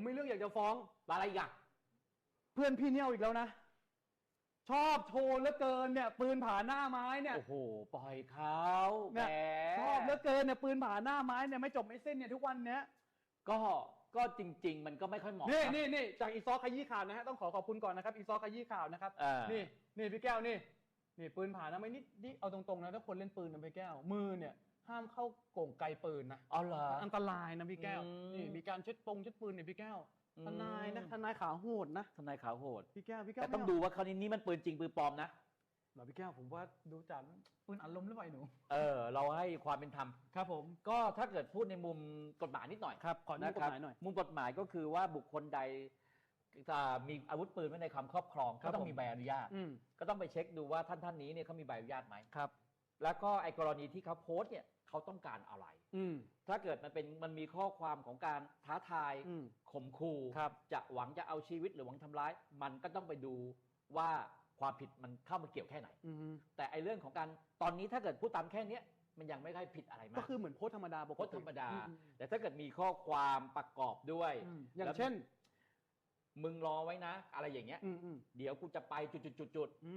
ผมมีเรื่องอยากจะฟ้องอะไรอีกอะเพื่อนพี่เนี่ยเอาอีกแล้วนะ ชอบโชว์เหลือเกินเนี่ย ปืนผาหน้าไม้เนี่ย โอ้โห ปล่อยเขาแหมเนี่ยชอบเหลือเกินเนี่ยปืนผาหน้าไม้เนี่ยไม่จบไม่สิ้นเนี่ยทุกวันเนี้ย ก็ก็จริง ๆ มันก็ไม่ค่อยเหมาะนี่ครับนี่นี่จากอีซอขยี้ข่าวนะฮะต้องขอขอบคุณก่อนนะครับอีซอขยี้ข่าวนะครับเออนี่นี่พี่แก้วนี่ นี่ปืนผาหน้าไม้นี่นี่เอาตรงๆนะถ้าคนเล่นปืนนะพี่แก้วมือเนี่ย ห้ามเข้าโก่งไกลปืนนะเอาเหรออันตรายนะพี่แก้วอืม นี่มีการเช็ดปงเช็ดปืนเนี่ยพี่แก้วอืมทนายนะทนายขาโหดนะทนายขาวโหด พี่แก้วพี่แก้วแต่ต้องไม่ดูเาว่าคราวนี้นี่มันปืนจริงปืนปลอมนะ เหรอพี่แก้วผมว่าดูจากปืนอัดลมหรือเปล่าไอ้หนูเออ เราให้ความเป็นธรรม ครับผม ก็ถ้าเกิดพูดในมุมกฎหมายนิดหน่อยครับขออนุญาตนะครักฎหมายหน่อยมุมกฎหมายก็คือว่าบุคคลใดจะมีอาวุธปืนไว้ในความครอบครองครัก็บต้องผม มีใบอนุญาต อืมก็ต้องไปเช็คดูว่าท่านท่านนี้เนี่ยเขามีใบอนุญาตไหม ครับ แล้วก็ไอ้กรณีที่เขาโพสต์เนี่ย เขาต้องการอะไร อืม ถ้าเกิดมันเป็นมันมีข้อความของการท้าทายอืมข่มขู่ครับ จะหวังจะเอาชีวิตหรือหวังทำร้าย มันก็ต้องไปดูว่าความผิดมันเข้ามาเกี่ยวแค่ไหน อืมแต่ไอ้เรื่องของการตอนนี้ถ้าเกิดพูดตามแค่เนี้ยมันยังไม่ค่อยผิดอะไรมาก็กคือเหมือนโพสต์ธรรมดาปกโพสติต์ธรรมดา อืม แต่ถ้าเกิดมีข้อความประกอบด้วยอืมอย่างแล้ว เช่น มึงรอไว้นะ อะไรอย่างเงี้ย อืมอืมเดี๋ยวกูจะไปจุดๆๆอื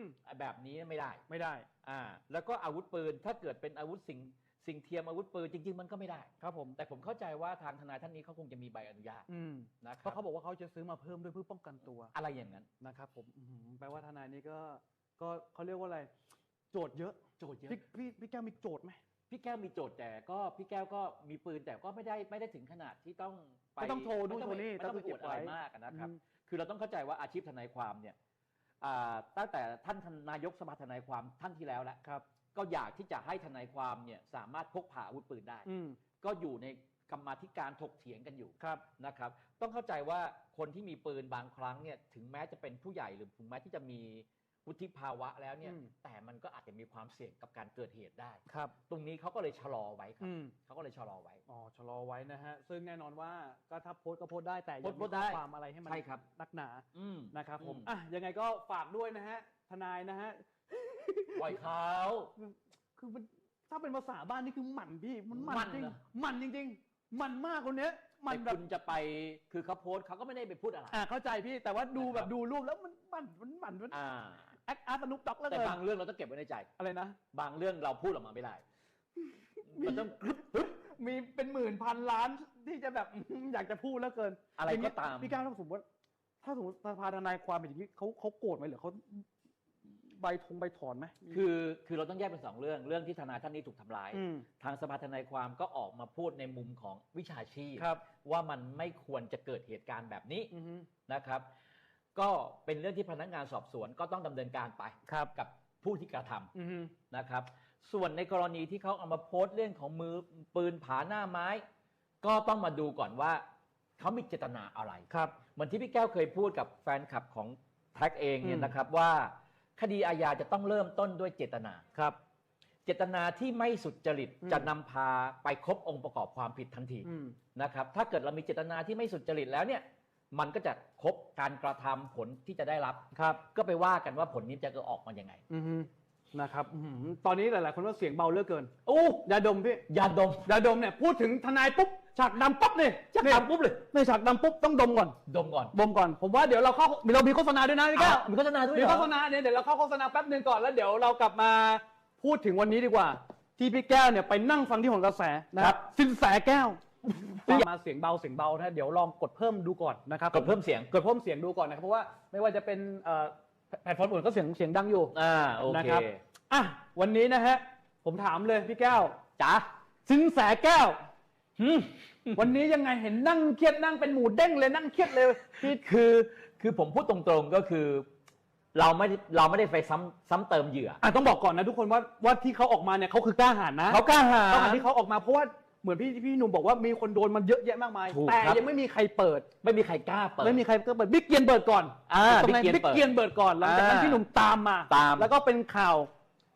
มๆแบบนี้ไม่ได้ ไม่ได้ อ่า แล้วก็อาวุธปืนถ้าเกิดเป็นอาวุธสิ่งสิ่งเทียมอาวุธปืนจริง ๆ มันก็ไม่ได้ ครับผม แต่ผมเข้าใจว่าทางทนายท่านนี้เขาคงจะมีใบอนุญาตอืมนะคเพรับราะเขาบอกว่าเขาจะซื้อมาเพิ่มด้วยเพื่อป้องกันตัวอะไรอย่างนั้น นะครับผมอืมแปลว่าทนายนี้ก็ก็เขาเรียกว่าอะไร โจทย์เยอะโจทย์เยอะ พี่พี่พี่แก้วมีโจทย์ไหม พี่แก้วมีโจทย์แต่ก็พี่แก้วก็มีปืนแต่ก็ไม่ได้ไม่ได้ถึงขนาดที่ต้องไปไม่ต้องโทรนู่นไม่โทรนี่ไม่ต้องไปต้องไปอวดอะไรเก็บไว้มากอะนะครับอืมคือเราต้องเข้าใจว่าอาชีพทนายความเนี่ยอ่าตั้งแต่ท่านนายกสภาทนายความท่านที่แล้วแล้วครับ ก็อยากที่จะให้ทนายความเนี่ยสามารถพกพาอาวุธปืนได้อืมก็อยู่ในกรรมาธิการถกเถียงกันอยู่ครับนะครับ ต้องเข้าใจว่าคนที่มีปืนบางครั้งเนี่ยถึงแม้จะเป็นผู้ใหญ่หรือถึงแม้ที่จะมี วุฒิภาวะแล้วเนี่ยอืมแต่มันก็อาจจะมีความเสี่ยงกับการเกิดเหตุได้ครับตรงนี้เขาก็เลยชะลอไว้ครับอืมเขาก็เลยชะลอไว้อ๋อชะลอไว้นะฮะซึ่งแน่นอนว่าก็ถ้าโพสต์ก็โพสต์ได้แต่อย่าโพสต์มีโพสต์ได้ข้อความอะไรให้มันใช่ครับนักหนาอืมนะครับผมอืมอะยังไงก็ฝากด้วยนะฮะทนายนะฮะปล่อยเขาคือมันถ้าเป็นภาษาบ้านนี่คือหมั่นพี่มันหหมั่มั่นนจริงเหรอหมั่นจริงๆหมั่นมากคนเนี้ยหมันแต่แบบคุณจะไปคือเขาโพสต์เขาก็ไม่ได้ไปพูดอะไรอ่าเข้าใจพี่แต่ว่าดูนะครับแบบดูรูปแล้วมันหมั่นมันหมั่นมันอ่า แอคอาร์ตนุกด็อกแล้วแต่เกินบางเรื่องเราต้องเก็บไว้ในใจ อะไรนะ บางเรื่องเราพูดออกมาไม่ได้ มันต้องมีเป็นหมื่นพันล้านที่จะแบบ อยากจะพูดแล้วเกินอะไรย่งก็งี้ตาม พี่ก้าวถ้าสมมติว่าถ้าสมมติสภาทนายความเป็นอย่างนี้เขาเขาโกรธไหมหรือเขาใบทงใบถอนไหม คือคือเราต้องแยกเป็นสองเรื่องเรื่องที่ทนายท่านนี้ถูกทำร้าย อืมทางสภาทนายความก็ออกมาพูดในมุมของวิชาชีพครับ ว่ามันไม่ควรจะเกิดเหตุการณ์แบบนี้ อือฮึ นะครับ ก็เป็นเรื่องที่พนักงานสอบสวนก็ต้องดำเนินการไปครับกับผู้ที่กระทำอือฮึนะครับ ส่วนในกรณีที่เขาเอามาโพสต์เรื่องของมือปืนผาหน้าไม้ ก็ต้องมาดูก่อนว่าเขามีเจตนาอะไรครับเหมือนที่พี่แก้วเคยพูดกับแฟนคลับของแท็กเองเนี่อืยมนะครับว่าคดีอาญาจะต้องเริ่มต้นด้วยเจตนาครับ เจตนาที่ไม่สุจริตอืมจะนำพาไปครบองค์ประกอบความผิดทันทีอืมนะครับ ถ้าเกิดเรามีเจตนาที่ไม่สุจริตแล้วเนี่ย มันก็จะครบการกระทำผลที่จะได้รับ ครับก็ไปว่ากันว่าผลนี้จะออกมายังไงอือฮึนะครับอื้อหือตอนนี้หลาย ๆ คนว่าเสียงเบาเหลือเกินอู้ยาดมพี่ยาดมยาดมเนี่ยพูดถึงทนายปุ๊บฉากดำปั๊บเนี่ยจะเนี่ยทำปุ๊บเลยในฉากดำปุ๊บต้องดมก่อนดมก่อนดมก่อนผมว่าเดี๋ยวเราเข้าเรามีโฆษณาด้วยนะพี่แก้วอ้าวมีโฆษณาด้วยมีเหรโฆอษณาเนี่ยเดี๋ยวเราเข้าโฆษณาแป๊บหนึ่งก่อนแล้วเดี๋ยวเรากลับมาพูดถึงวันนี้ดีกว่า ที่พี่แก้วเนี่ยไปนั่งฟังที่หนกระแสนะครับ สินแสแก้ว มาเสียงเบาเสียงเบานะเดี๋ยวลองกดเพิ่มดูก่อนนะครับกดเพิ่มเสียงกดเพิ่มเสียงดูก่อนนะครับเพราะว่าไม่ว่าจะเป็นเอ่อแพลตฟอร์มอื่นก็เสียงเสียงดังอยู่อ่าโอนะเคครับอะวันนี้นะฮะผมถามเลยพี่แก้วจ๋าสินแสแก้วหืมวันนี้ยังไงเห็นนั่งเครียดนั่งเป็นหมูเด้งเลยนั่งเครียดเลยพี่คือคือผมพูดตรงๆก็คือเราไม่ได้เราไม่ได้ไปซ้ำซ้ำเติมเหยื่ออะต้องบอกก่อนนะทุกคนว่าว่าที่เขาออกมาเนี่ยเขาคือกล้าหาญนะเขากล้าหาญกล้าหาญที่เขาออกมาเพราะว่า เหมือนพี่พี่หนุ่มบอกว่ามีคนโดนมันเยอะแยะมากมาย ถูกแต่ครับ ยังไม่มีใครเปิด ไม่มีใครกล้าเปิด ไม่มีใครก็เปิดบิ๊กเกียนเปิดก่อนอ่าตรงนั้นบิ๊บิ๊กกเกีเกียยนนเปิเปิดดก่อนหลังจากนั้นอ่าพี่หนุ่มตามมา ตาม แล้วก็เป็นข่าว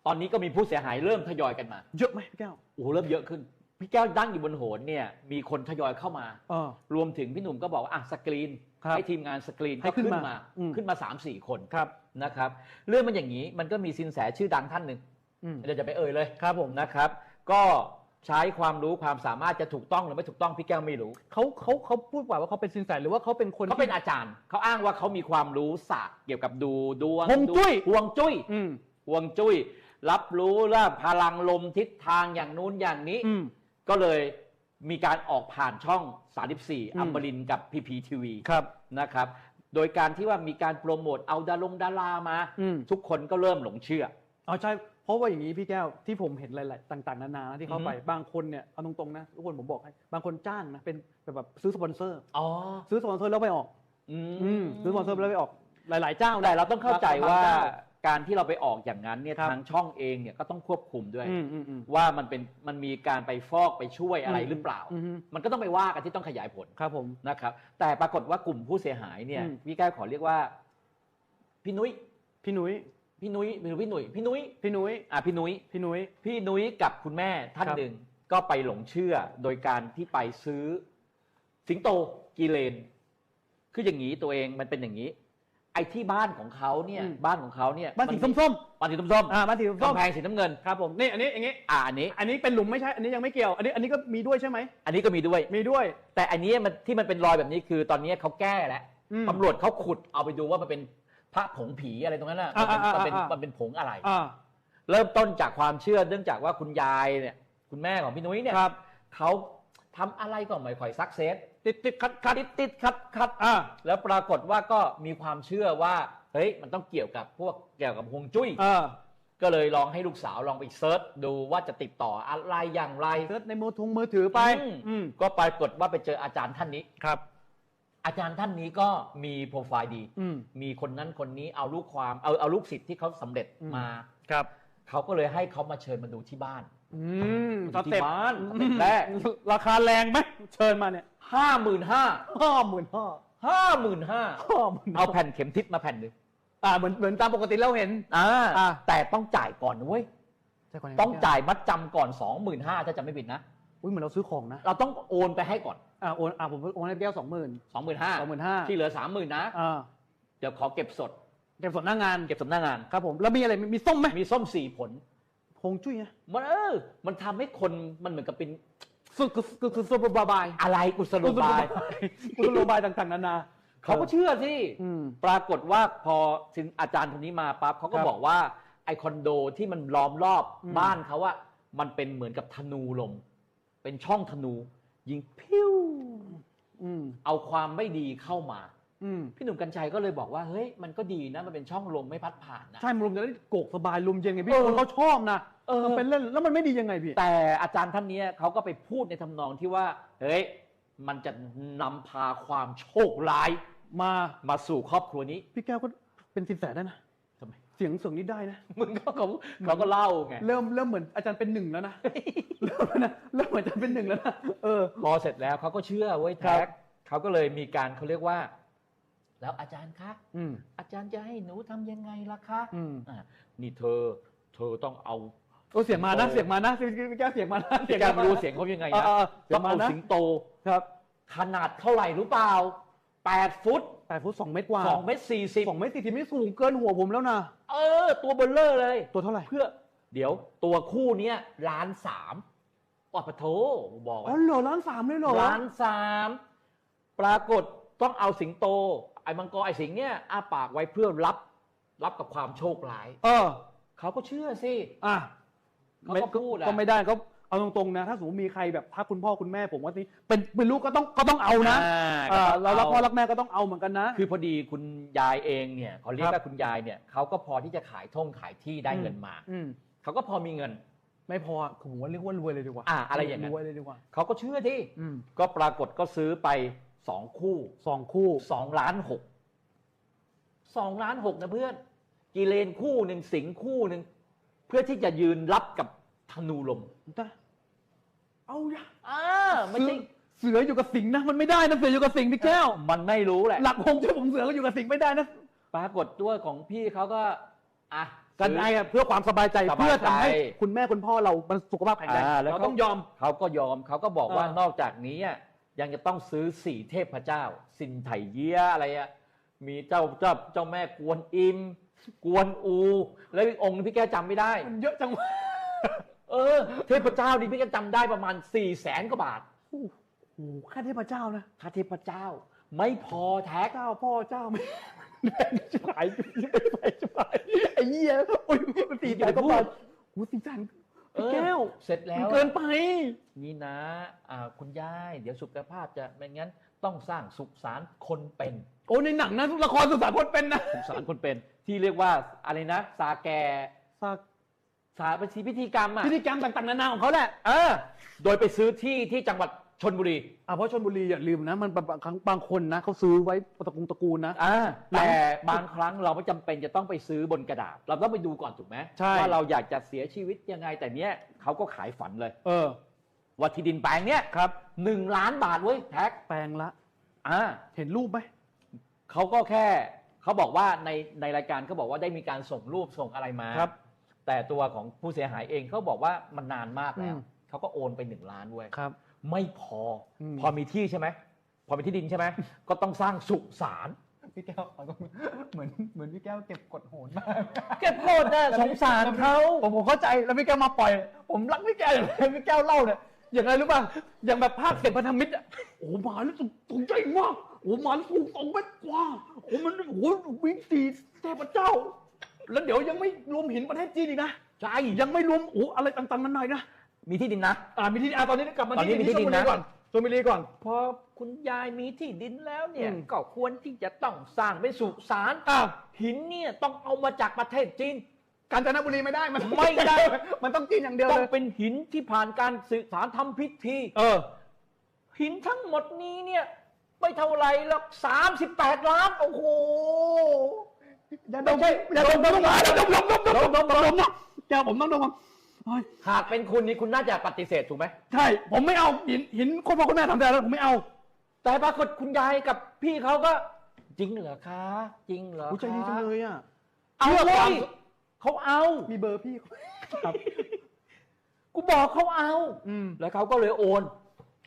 ตอนนี้ก็มีผู้เสียหายเริ่มทยอยกันมาเยอะไหมพี่แก้วโอ้โหเริ่มเยอะขึ้น พี่แก้วดั้งอยู่บนโหนเนี่ย มีคนทยอยเข้ามา เออ รวมถึงพี่หนุ่มก็บอกว่าอะสกรีนครับให้ทีมงานสกรีนให้ก็ขึ้นขึ้นมามาอืม ขึ้นมา3ามสี่คนครับนะครับ เรื่องมันอย่างนี้มันก็มีสินแสชื่อดังท่านหนึ่งอืม เดี๋ยวจะไปเอ่ยเลยครับผมนะครับ ก็ ใช้ความรู้ความสามารถจะถูกต้องหรือไม่ถูกต้องพี่แก้วไม่รู้เขาเขาเขาพูดว่าว่าเขาเป็นสินแสหรือว่าเขาเป็นคนเขาเป็นอาจารย์เขาอ้างว่าเขามีความรู้ศาสตร์เกี่ยวกับดูดวงฮวงจุ้ย ดูฮวงจุ้ยอืมฮวงจุ้ย รับรู้เรื่องพลังลมทิศทางอย่างนู้นอย่างนี้ อืม ก็เลยมีการออกผ่านช่อง 34 อืม อัมบรินทร์กับพีพีทีวีครับ นะครับ โดยการที่ว่ามีการโปรโมทเอาดารงดารามา อืม ทุกคนก็เริ่มหลงเชื่อ อ๋อใช่ เพราะว่าอย่างนี้พี่แก้วที่ผมเห็นหลายๆต่างๆนานานะที่เข้าไปอือฮึบางคนเนี่ยเอาตรงๆนะทุกคนผมบอกให้บางคนจ้างนะเป็นเป็นแบบซื้อสปอนเซอร์อ๋อซื้อสปอนเซอร์แล้วไปออกอือืมซื้อสปอนเซอร์แล้วไปออกหลาย ๆ เจ้านะแต่เราต้องเข้าใจว่าบงเจ้การที่เราไปออกอย่างนั้นเนี่ยครับทางช่องเองเนี่ยก็ต้องควบคุมด้วยอืมอืมอืมว่ามันเป็นมันมีการไปฟอกไปช่วยอะไรอืมหรือเปล่าอืมมันก็ต้องไปว่ากันที่ต้องขยายผลครับผมนะครับแต่ปรากฏว่ากลุ่มผู้เสียหายเนี่ยอืมพี่แก้วขอเรียกว่า พี่นุ้ยพี่นุ้ย พี่นุ้ยหรือพี่หนุ่ยพี่นุ้ยพี่นุ้ยอะพี่นุ้ยพี่นุ้ยพี่นุ้ยกับคุณแม่ท่านครับหนึ่งก็ไปหลงเชื่อโดยการที่ไปซื้อ สิงโตกีเลน คืออย่างนี้ตัวเองมันเป็นอย่างนี้ ไอ้ที่บ้านของเขาเนี่ยบ้านของเขาเนี่ยบ้านสีมัส้มบ้านสีส้มๆอ่าบ้านสีๆส้มกำแพงสีน้ำเงินๆครับผมนี่อันนี้อย่างนี้อ่าอันนี้ อันนี้เป็นหลุมไม่ใช่อันนี้ยังไม่เกี่ยว อันนี้อันนี้ก็มีด้วยใช่ไหมอันนี้ก็มีด้วยมีด้วย แต่อันนี้มันที่มันเป็นรอยแบบนี้คือตอนนี้เขาแก้แล้วอืมตำรวจเขาขุดเอาไปดูว่ามันเป็น พระผงผีอะไรตรงนั้นน่ะมันเป็นอ่าอ่ามันเป็นอ่าอ่ามัมันเป็นผงอะไร อ่า เริ่มต้นจากความเชื่อเนื่องจากว่าคุณยายเนี่ย คุณแม่ของพี่นุ้ยเนี่ยครับ เขาทำอะไรก็ไม่ค่อยซักเซสติดติดขัดขัดติดติดขัดขัดอ่าแล้วปรากฏว่าก็มีความเชื่อว่าเฮ้ยมันต้องเกี่ยวกับพวกเกี่ยวกับฮวงจุ้ย อ่าก็เลยลองให้ลูกสาวลองไปเซิร์ชดูว่าจะติดต่ออะไรอย่างไร เซิร์ชในมือทุงมือถือไปอืมอืม ก็ปรากฏว่าไปเจออาจารย์ท่านนี้ ครับ อาจารย์ท่านนี้ก็มีโปรไฟล์ดี อืม มีคนนั้นคนนี้เอาลูกความเอาเอาลูกศิษย์ที่เขาสำเร็จอืม มาครับ เขาก็เลยให้เขามาเชิญมาดูที่บ้าน อืมอยู่สที่เต็ปบ้านสเต็ปแรก ราคาแรงไหมเชิญมาเนี่ยห้าหมื่นห้าห้าหมื่นห้าห้าหมื่นห้าห้าหมื่นเอาแผ่นเข็มทิศมาแผ่นหนึ่งอ่าเหมือนเหมือนตามปกติเราเห็น อ่าอ่า แต่ต้องจ่ายก่อนนะเว้ยใช่ก่นนะต้องจ่ายมัดจำก่อนสองหมื่นห้าถ้าจะไม่ผิดนะ อุ้ยเหมือนเราซื้อของนะเราต้องโอนไปให้ก่อนอ่าโอนอ่าผมโอนให้แก้วสองหมื่นสองหมื่นห้าสองหมื่นห้าที่เหลือสามหมื่นนะอ่าเดี๋ยวขอเก็บสด เก็บสดหน้างาน เก็บสดหน้างานครับผมแล้วมีอะไรมีมีส้มไหมมีส้มสี่ผลพงจุ้ยนะมันเออ มันทำให้คนมันเหมือนกับเป็นสุดคือคือคือสุดบาบาย อะไรกุศโลบายกุศโลบายต่างๆนานาเขาก็เชื่อที่อืมปรากฏว่าพอสินอาจารย์คนนี้มาปั๊บเขาก็ครับบอกว่าไอคอนโดที่มันล้อมรอบอืมบ้านเขาอะมันเป็นเหมือนกับธนูลม เป็นช่องธนู ยิงพิ้วอืมเอาความไม่ดีเข้ามา อืมพี่หนุ่มกัญชัยก็เลยบอกว่าเฮ้ยมันก็ดีนะมันเป็นช่องลมไม่พัดผ่านนะ ใช่มันลมจะได้โกกสบายลมเย็นไงพี่เออคนเขาชอบนะเออ มันเป็นเล่นแล้วมันไม่ดียังไงพี่ แต่อาจารย์ท่านเนี้ยเขาก็ไปพูดในทำนองที่ว่า เฮ้ย มันจะนำพาความโชคร้ายมามาสู่ครอบครัวนี้ พี่แก้วก็เป็นสินแสได้นะทำไมเสียงเสียงนี้ได้นะ มึงก็เขาเขาก็เล่าไงเริ่มเริ่มเหมือนอาจารย์เป็นหนึ่งแล้วนะเริ่มแล้วนะเริ่มเหมือนอาจารย์เป็นหนึ่งแล้วนะเออพอเสร็จแล้วเขาก็เชื่อเว้ยครัแท็บกเขาก็เลยมีการเขาเรียกว่า แล้วอาจารย์คะอืมอาจารย์จะให้หนูทำยังไงล่ะคะอืมอะนี่เธอ เธอต้องเอาโอ้เสียงมานะเสียงมานะพี่แก้วเสียงมานะพี่แกไม่รู้เสียงเขายังไงเออนะเออเสีต้ยองงมาเอานะสิงโตครับ ขนาดเท่าไหร่รู้เปล่าแปดฟุต แปดฟุตสองเมตรกว่าสองเมตรสี่สิบสองเมตรสี่สิบไม่สูงเกินหัวผมแล้วนะเออ ตัวเบลเลอร์เลย ตัวเท่าไหร่เพื่อ เดี๋ยวตัวคู่เนี้ยล้านสามอ๋อปะโถบอกอ๋อว่าเหรอล้านสามเลยเหรอล้านสามปรากฏต้องเอาสิงโต ไอ้มังกรไอ้สิงเนี่ยอ้าปากไว้เพื่อรับ รับกับความโชคร้าย เออ เขาก็เชื่อสิอะเขาก็พูดอะก็ไม่ได้ก็ เอาตรงๆนะถ้าสมมติมีใครแบบถ้าคุณพ่อคุณแม่ผมว่านี่เป็นเป็นลูกก็ต้องก็ต้องเอานะอ่าเออเรารักพ่อก็รักแม่ก็ต้องเอาเหมือนกันนะ คือพอดีคุณยายเองเนี่ยเขาเรียกครัว่าบคุณยายเนี่ยเขาก็พอที่จะขายท่งขายที่ได้อืมเงินมา อืมเขาก็พอมีเงิน ไม่พอผมว่าเรียกว่ารวยเลยดีกว่าอ่าอะไรอย่างนั้น รวยเลยดีกว่าเขาก็เชื่อที่อืมก็ปรากฏก็ซื้อไปสองคู่สองคู่ สองล้านหกสองล้านหกนะเพื่อน กิเลนคู่หนึ่งสิงห์คู่หนึ่งเพื่อที่จะยืนรับกับธนูลมตะ เอาอย่าอ่าไม่ใช่เสืออยู่กับสิงห์นะมันไม่ได้นะเสืออยู่กับสิงห์พี่แก้ว มันไม่รู้แหละ หลักคงช่วยผมเสือก็อยู่กับสิงห์ไม่ได้นะปรากฏด้วยของพี่เขาก็อะกันซื้อไอ้อะเพื่อความสบายใจสบายใจเพื่อทำให้คุณแม่คุณพ่อเรามันสุขภาพแข็งแรงอ่าแล้วเราเขาต้องยอมเขาก็ยอมเขาก็บอกว่าอ่านนอกจากนี้อะยังจะต้องซื้อสี่เทพเจ้า สินไถเยียอะไรอะมีเจ้าเจ้าเจ้าแม่กวนอิม กวนอู แล้วอีกองค์นึงพี่แกจำไม่ได้ มันเยอะจังวะ เออ เทพเจ้านี่พี่ก็จำได้ประมาณ4ี่แสนกว่าบาทโอ้โหแค่เทพเจ้านะค่าเทพเจ้า ไม่พอแท็กเจ้าพ่อเจ้าไม่แม่งชิบหายชิบหายชิบหายไอ้เหี้ยโอ้ยมันสี่แสนกว่าบาทโอ้สี่แสนเออแก้วเสร็จแล้วมันเกินไป นี่นะอ่าคุณยายเดี๋ยวสุขภาพจะไม่งั้นต้องสร้างสุสานคนเป็น โอ้ในหนังนะละครสุสานคนเป็นนะสุสานคนเป็น ที่เรียกว่าอะไรนะสาแกฝา กสาปชีพิธีกรรมอะพิธีกรรมต่างๆนานาของเขาแหละเออ โดยไปซื้อที่ที่จังหวัดชนบุรี อ่าเพราะชนบุรีอย่าลืมนะ มันบางครั้งบางคนนะเขาซื้อไว้ตระกูลตระกูลนะ อ่าหลังแต่บางครั้งเราไม่จำเป็นจะต้องไปซื้อบนกระดาษ เราต้องไปดูก่อนถูกไหมใช่ ว่าเราอยากจะเสียชีวิตยังไงแต่เนี้ยเขาก็ขายฝันเลย เออ ว่าที่ดินแปลงเนี้ยครับ หนึ่งล้านบาทเว้ยแท็กแปลงละ อ่าเห็นรูปไหมเขาก็แค่เขาบอกว่าในในรายการเขาบอกว่าได้มีการส่งรูปส่งอะไรมาครับ แต่ตัวของผู้เสียหายเองเขาบอกว่ามันนานมากแล้วอืม เขาก็โอนไปหนึ่งล้านเว้ยครับ ไม่พออม พอมีที่ใช่ไหมพอมีที่ดินใช่ไหมก็ต้องสร้างสุสานพี่แก้วขอโทษเหมือนเหมือนพี่แก้วเก็บกดโหนมาก เก็บโกดนะสงสารเขา ผมผมเข้าใจแล้วพี่แก้วมาปล่อย ผมรักพี่แก้วอย่างไรพี่แก้วเล่าเนี่ยอย่างไรรู้ป่ะอย่างแบบภาคเสร็จพันธมิตรอะโอ้โหมาแล้วสูงใหญ่มากโอ้โหมาแล้วสูงสองเมตรกว่าโอ้โหมันโอ้โหวิ่งตีเทพเจ้า แล้วเดี๋ยวยังไม่รวมหินประเทศจีนอีกนะใช่ยังไม่รวมโอ้โหอะไรต่างๆนานาอีกนะมีที่ดินนะ อ่ามีที่อ่าตอนนี้กลับมาตอนนี้มีที่ดินนะชลบุรีก่อนชลบุรีก่อน พอคุณยายมีที่ดินแล้วเนี่ยอืม ก็ควรที่จะต้องสร้างเป็นสุสานอ่าหินเนี่ยต้องเอามาจากประเทศจีน กาญจนบุรีไม่ได้มันไม่ได้ มันต้องจีนอย่างเดียวต้อเลงยเป็นหินที่ผ่านการสื่อสารทำพิธี เออ หินทั้งหมดนี้เนี่ย ไม่เท่าไหรหรอกสามสิบแปดล้าน โอ้โห อย่าดมอย่าดมดมมาอย่าดมดมดมดมดมดมดมนะแกผมต้องดมโอ้ยหากเป็นคุณนี่คุณน่าจะปฏิเสธถูกไหมใช่ผมไม่เอาหินหินคนพ่อคนแม่ทำแต่แล้วผมไม่เอา แต่ปรากฏคุณยายกับพี่เขาก็ จริงเหรอคะจริงเหรอโอ้ยใจคะดีจังเลยอะเอาเชื่อเลความยเขาเอา มีเบอร์พี่ครับกูบอกเขาเอาอืมแล้วเขาก็เลยโอน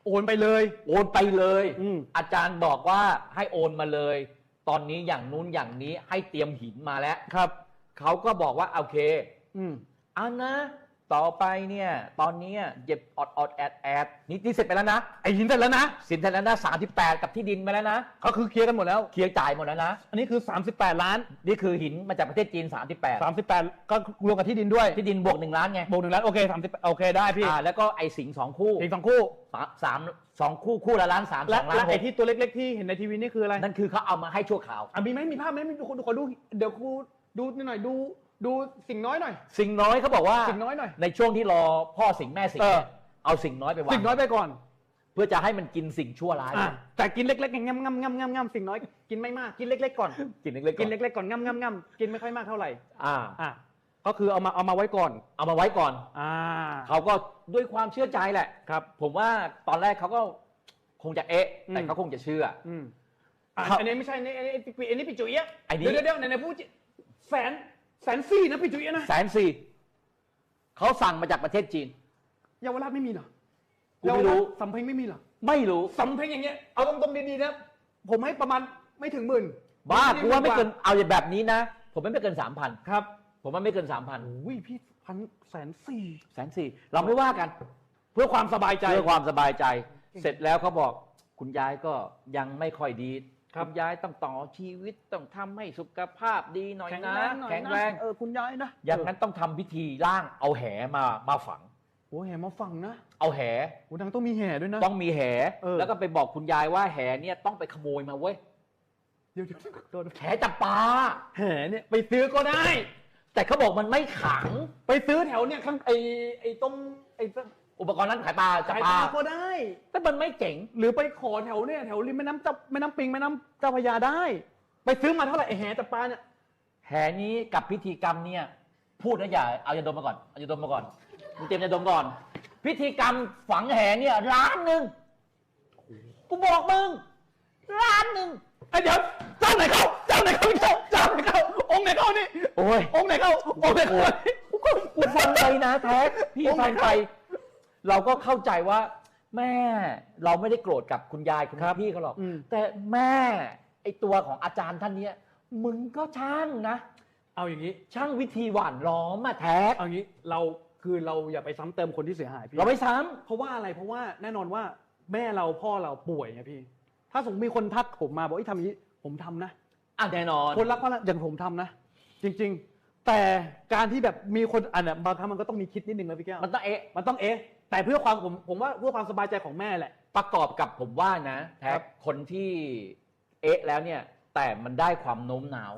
โอนไปเลย โอนไปเลยอืมอาจารย์บอกว่าให้โอนมาเลย ตอนนี้อย่างนู้นอย่างนี้ให้เตรียมหินมาแล้วครับเขาก็บอกว่าโอเค อืมเอานะ ต่อไปเนี่ย ตอนนี้เจ็บอดอดแอดแอดนี่นี่เสร็จไปแล้วนะไอหินเสร็จแล้วนะสินเสร็จแล้วนะสามที่แปดกับที่ดินไปแล้วนะก็คือเคลียร์กันหมดแล้ว เคลียร์จ่ายหมดแล้วนะ อันนี้คือ 38 ล้าน นี่คือหินมาจากประเทศจีน 38 38 ก็รวมกับที่ดินด้วย ที่ดินบวกหนึ่งล้านไงบวกหนึ่งล้านโอเค30โอเคได้พี่อ่าแล้วก็ไอ้สิงห์สองคู่อีกสองคู่สามสามสองคู่คู่ละล้านสามสและองล้าและนหไอ้กที่ตัวเล็กๆที่เห็นในทีวีนี่คืออะไรนั่นคือเขาเอามาให้ชั่วคราว อะมีไหมมีภาพไหมมีดูขอดูเดี๋ยวครูดูหน่อยดูดูสิ่งน้อยหน่อย สิ่งน้อยเขาบอกว่าสิ่งน้อยหน่อย ในช่วงที่รอพ่อสิงห์แม่สิงห์เออเนี่ยเอาสิ่งน้อยไปวางสิ่งน้อยไปก่อน เพื่อจะให้มันกินสิ่งชั่วร้ายอะแต่กินเล็กๆงำงำงำงำงำสิ่งน้อยกินไม่มากกินเล็ก ๆ ก่อน กินเล็กๆกินๆเล็กๆก่อนงำงำงำกินไม่ค่อยมากเท่าไหร่ อ่าอะก็คือเอามาเอามาไว้ก่อน เอามาไว้ก่อน อ่าเขาก็ด้วยความเชื่อใจแหละครับ ผมว่าตอนแรกเขาก็คงจะเอ๊ะแต่อืมเขาคงจะเชื่อ อืมอะครับอันนี้ไม่ใช่อันนี้อันนี้อันนี้ปิจุยอะอันนี้เดี๋ยวเดี๋ยวไหนๆพูดจิแสน แสนสี่นะปิจุยอะนะแสนสี่เขาสั่งมาจากประเทศจีน เยาวราชไม่มีเหรอกูไม่รู้ เยาวาชสำเพ็งไม่มีเหรอไม่รู้ สำเพ็งอย่างเงี้ยเอาตรงๆดีๆนะ ผมให้ประมาณไม่ถึงหมื่นบ้ากูว่าไม่เกินเอาอย่างแบบนี้นะ ผมไม่เกินสามพันครับผมว่าไม่เกินสามพันโอ้ยพี่พันแสนสี่แสนสี่เราไม่ว่ากัน เพื่อความสบายใจ เพื่อความสบายใจ เสร็จแล้วเขาบอก คุณยายก็ยังไม่ค่อยดี ครับณยายต้องต่อชีวิตต้องทำให้สุขภาพดีหน่อยแข็งนะแรงหน่อยนะ แข็งแรงเออคุณยายนะอย่างนั้นต้องทำพิธีร่างเอาแหมามาฝังโอ้แห่มาฟังนะ เอาแหโอ้ดังต้องมีแห่ด้วยนะ ต้องมีแหเออแล้วก็ไปบอกคุณยายว่าแหเนี่ยต้องไปขโมยมาเว้ยเดี๋ยวเดี๋ยวโดนแหจับปลาแห่เนี่ยไปซื้อก็ได้ แต่เขาบอกมันไม่ขัง ไปซื้อแถวเนี่ยข้างไอไอตรงไอ อุปกรณ์นั้นขายปลาจับขายปปลาลาก็ได้ แต่มันไม่เจ๋ง หรือไปขอแถวเนี่ยแถวริมแม่น้ำเจ้าแม่น้ำปิงแม่น้ำเจ้าพระยาได้ ไปซื้อมาเท่าไหร่ไอแห่จับปลาเนี่ยแหนี้กับพิธีกรรมเนี่ย พูดนะอย่าเอายาดมมาก่อนเอายาดมมาก่อนมึงเตรียมยาดมก่อน พิธีกรรมฝังแหเนี่ยล้านหนึ่งกูบอกมึงล้านหนึ่งไอยเดี๋ยวเจ้าไหนเข้าเจ้าไหนเข้าเจ้าเจ้าไหนเข้าองค์ไหนเข้านี่โอ้ย องค์ไหนเข้าองค์ไหนเข้ากูฟังไปนะแท็กพี่ฟังไป เราก็เข้าใจว่า แม่เราไม่ได้โกรธกับคุณยายคุณพี่เขาหรอก อืม แต่แม่ไอตัวของอาจารย์ท่านเนี้ยมึงก็ช่างนะ เอาอย่างนี้ ช่างวิธีหวานล้อมอะแท็กเอางี้เราคือเราอย่าไปซ้ำเติมคนที่เสียหายพี่ เราไม่ซ้เพราะว่าอะไรเพราะว่าแน่นอนว่าแม่เราพ่อเราป่วยไงพี่ ถ้าสมมติมีคนทักผมมาบอกว่าทำอย่างนี้ผมทำนะำอะแน่นอน คนรักพ่อรักอย่างผมทำนะ จริง ๆ แต่การที่แบบมีคนอันน่ะบางครั้งมันก็ต้องมีคิดนิดนึงนะพี่แก้วมันต้องเอ๊ะมันต้องเอ๊ะ แต่เพื่อความผมผมว่าเพื่อความสบายใจของแม่แหละ ประกอบกับผมว่านะแท็ครับบคนที่เอ๊ะแล้วเนี่ย แต่มันได้ความโน้มน้าว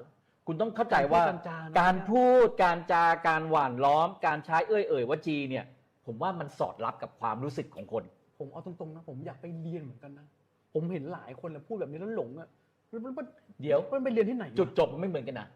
คุณต้องเข้าใจว่าการพูดการจานะ การพูดการจาการหว่านล้อม การใช้เอ้ยเอ่ยวจีเนี่ย ผมว่ามันสอดรับกับความรู้สึกของคน ผมเอาตรงๆนะ ผมอยากไปเรียนเหมือนกันนะ ผมเห็นหลายคนแล้วพูดแบบนี้แล้วหลงอะมันมันมันเดี๋ยว มันไปเรียนที่ไหนจุดจบมันไม่เหมือนกันนะ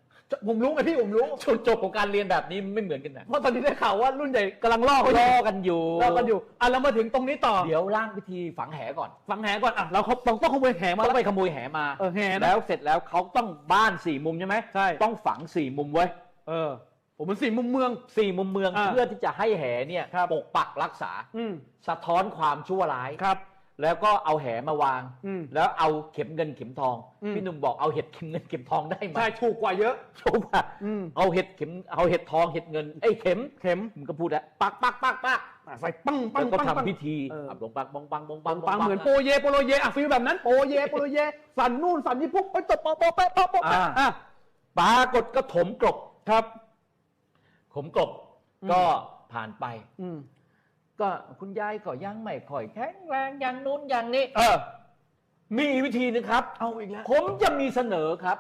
ผมรู้ไงพี่ผมรู้จุดจบของการเรียนแบบนี้ไม่เหมือนกันนะเพราะตอนนี้ได้ข่าวว่ารุ่นใหญ่กำลังล่อเขาอล่ยู่อกันอยู่ล่อกันอยู่อะเรามาถึงตรงนี้ต่อ เดี๋ยวร่างวิธีฝังแหก่อนฟังแหก่อนอะเราเขาต้องต้องขโมยแหมาต้แล้อวงไปขโมยแหมาเออแหนะแล้วเสร็จแล้วเขาต้องบ้านสี่มุมใช่ไหมใช่ต้องฝังสี่มุมไว้เออผมเป็นสี่มุมเมืองสี่มุมเมืองอ่าเพื่อที่จะให้แหเนี่ยครับปกปักรักษาอืมสะท้อนความชั่วร้ายครับ แล้วก็เอาแหมาวาง อืม แล้วเอาเข็มเงินเข็มทอง อืม พี่หนุ่มบอกเอาเห็ดเข็มเงินเข็มทองได้ไหมใช่ถูกกว่าเยอะ ถูกป่ะอืม เอาเห็ดเข็มเอาเห็ดทองเห็ดเงินไอ้ยเข็มเข็มมันก็พูดแล้วปักปักปักปักอะใส่ปังปังแล้วก็ปังปัง ทำพิธีเออ อับลงปักบองปังบองปัปังงปังเหมือนโปะเยโปโลเยอะฟีลแบบนั้นโปเยโปโลเย สั่นนู่นสั่นนี่ปุ๊บไปตบโปะโปะแปะโปะโปะแปะอ่าอะปรากฏก็ถมกลบครับถมกลบอืม ก็ผ่านไป อืม ก็คุณยายก็ยังไม่ค่อยแข็งแรงอย่างนู้นอย่างนี้ เออ มีอีกวิธีหนึงครับ เอาอีกแล้วผมจะมีเสนอครับ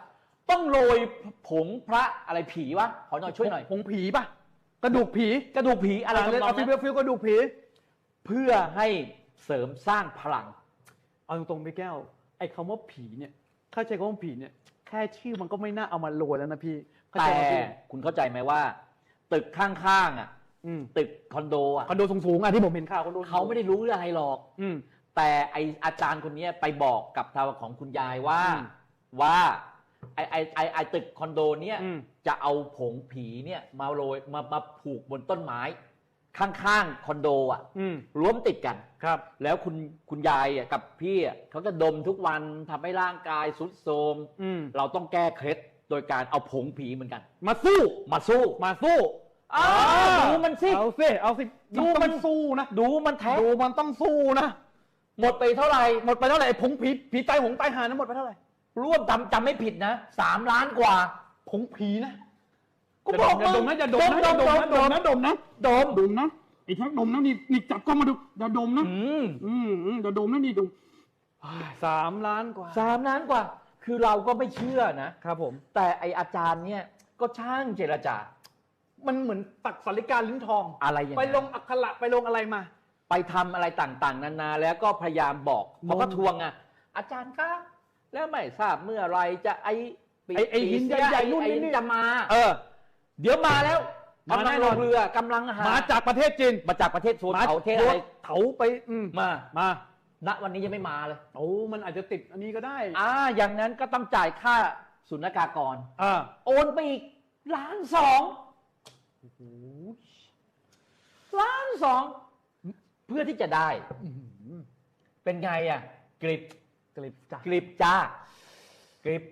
ต้องโรยผงพระอะไรผีวะขอหน่อยช่วยหน่อยผงผีป่ะกระดูกผีกระดูกผีอะไรอะทำนองเอาฟิลนั้นฟิลกระดูกผี เพื่อให้เสริมสร้างพลัง เอาตรงๆพี่แก้ว ไอ้คำว่าผีเนี่ยเข้าใจคำว่าผีเนี่ย แค่ชื่อมันก็ไม่น่าเอามาโรยแล้วนะพี่เข้าแต่ใจไหมพี่ คุณเข้าใจไหมว่า ตึกข้างๆอะ อืมตึกคอนโดอะคอนโดสูงๆอะที่ผมเห็นข่าวคอนโดสูงๆเขาไม่ได้รู้อะไรหรอก อืม แต่ไออาจารย์คนเนี้ยไปบอกกับทางของคุณยายว่า อืมว่าไอไอไอไอตึกคอนโดเนี่ยอืม จะเอาผงผีเนี่ยมาโรยมามาผูกบนต้นไม้ ข้างๆคอนโดอะอืมรวมติดกัน ครับ แล้วคุณคุณยายอะกับพี่อะเขาจะดมทุกวันทำให้ร่างกายสุดโทรมอืมเราต้องแก้เคล็ดโดยการเอาผงผีเหมือนกัน มาสู้มาสู้มาสู้ อ้าวดูมันสิ เอาสิเอาสิดูดูมัมันนสู้นะดูมันแท้ดูมันต้องสู้นะหมดไปเท่าไหร่ หมดไปเท่าไหร่ไอ้ผงผีผีตายหงตายหานะหมดไปเท่าไหร่ร่วมจำจำไม่ผิดนะสามล้านกว่า ผงผีนะกูบอกอย่าดมนะอย่าดมนะดมดมอย่าดมนะดมนะดมดมนะไอ้แท็กดมนะนี่นี่จับกล้องมาดูอย่าดมนะอืมอืมอืมอย่าดมนะนี่ดมสามล้านกว่าสามล้านกว่า คือเราก็ไม่เชื่อนะครับผม แต่ไออาจารย์เนี่ยก็ช่างเจรจา มันเหมือนตักสาริกาลิ้นทอง อะไรอย่างไปนั้น ลงอักขระไปลงอะไรมา ไปทำอะไรต่างๆ นานาแล้วก็พยายามบอกเขาก็นมทวงอะอาจารย์คะแล้วไม่ทราบเมื่อไรจะไอปีไอ้ไอ้หินปีเสียใหญ่ๆนู่นไอ้นี่ จะมา เออ เดี๋ยวมาแล้วมากำลัแน่งนลอน งเรือกำลังหามาจากประเทศจีนมาจากประเทศโซนมาเขาเทศอะไรเถาไปอืมมามาณวันนี้ยังไม่มาเลย โอ้มันอาจจะติดอันนี้ก็ได้อ่า อย่างนั้นก็ต้องจ่ายค่าศุลกากร อ่าโอนไปอีกล้านสอง ล้านสองเพื่อที่จะได้ เป็นไงอะ กริบกลิบจ้ะกริบจ้ากริบ